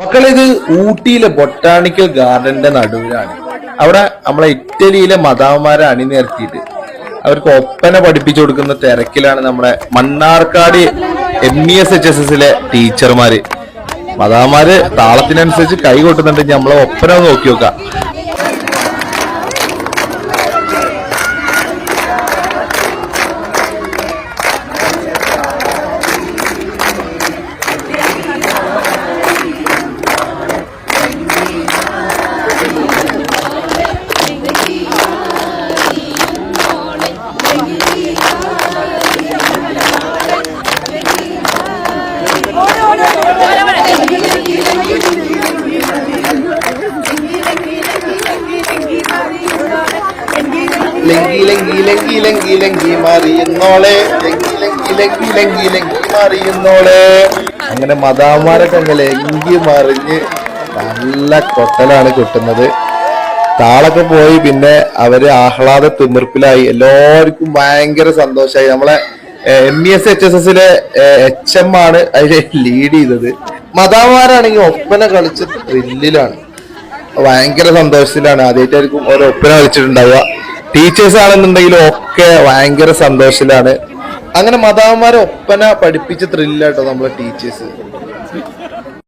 മക്കളെ ഇത് ഊട്ടിയിലെ ബൊട്ടാണിക്കൽ ഗാർഡന്റെ നടുവിലാണ്. അവിടെ നമ്മളെ ഇറ്റലിയിലെ മതാവന്മാരെ അണിനിരത്തിയിട്ട് അവർക്ക് ഒപ്പന പഠിപ്പിച്ചു കൊടുക്കുന്ന തിരക്കിലാണ് നമ്മുടെ Mannarkkad M E S H S എസിലെ ടീച്ചർമാര്. മതാവന്മാര് താളത്തിനനുസരിച്ച് കൈ കൊട്ടുന്നുണ്ടെങ്കിൽ നമ്മളെ ഒപ്പന നോക്കി നോക്കാം. അങ്ങനെ മതാമാരൊക്കെ അങ്ങനെ ലങ്കി മറിഞ്ഞ് നല്ല കൊട്ടലാണ് കിട്ടുന്നത് താളൊക്കെ പോയി പിന്നെ അവർ ആഹ്ലാദ തിമിർപ്പിലായി എല്ലാവർക്കും ഭയങ്കര സന്തോഷമായി നമ്മളെ M E S H S എസിലെ എച്ച് എം ആണ് അതിനെ ലീഡ് ചെയ്തത് മതാമാരാണെങ്കിൽ ഒപ്പന കളിച്ച് ത്രില്ലിലാണ് ഭയങ്കര സന്തോഷത്തിലാണ് ആദ്യമായിട്ടായിരിക്കും ഓരോ ഒപ്പന കളിച്ചിട്ടുണ്ടാവുക ടീച്ചേഴ്സ് ആണെന്നുണ്ടെങ്കിലും ഒക്കെ ഭയങ്കര സന്തോഷത്തിലാണ്. അങ്ങനെ മതാവന്മാരെ ഒപ്പന പഠിപ്പിച്ച് ത്രില്ലാട്ടോ നമ്മളെ ടീച്ചേഴ്സ്